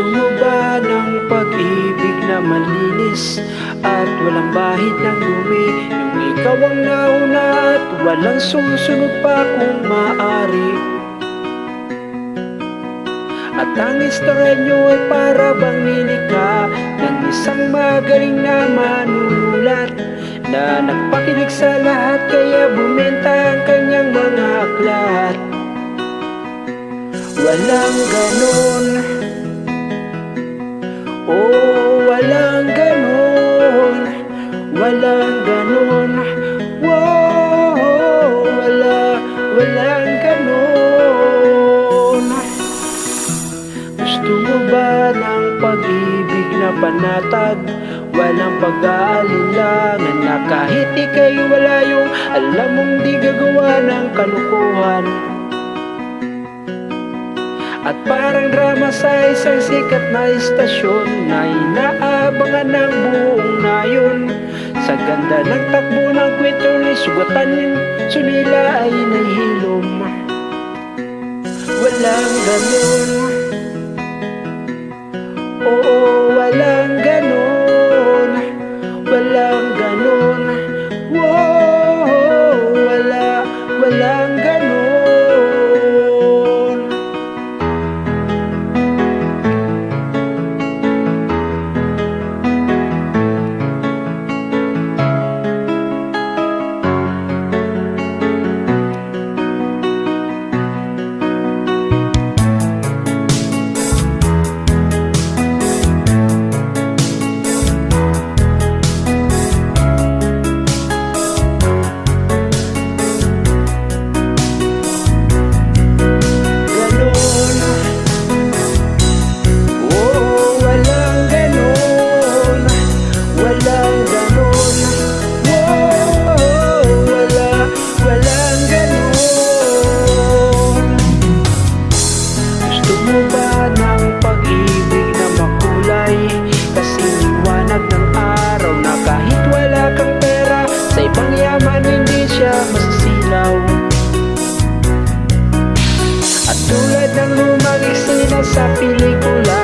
Gusto mo ba ng pag-ibig na malinis At walang bahid ng dumi. Yung ikaw ang nauna at walang susunod pa kung maaari. At ang istorya nyo ay para bang Walang ganon Wow, wala, walang ganon Gusto mo ba ng pag-ibig na panatag? Walang pag-aalinlangan na kahit ika'y wala yung Alam mong di gagawa ng kalukuhan. At parang drama sa isang sikat na istasyon Na inaabangan ng nayon Sa ganda. Ng takbo ng kwento ni sugatan Sunila ay nahilom Walang ganon tulad ng lumang eksena sa pelikula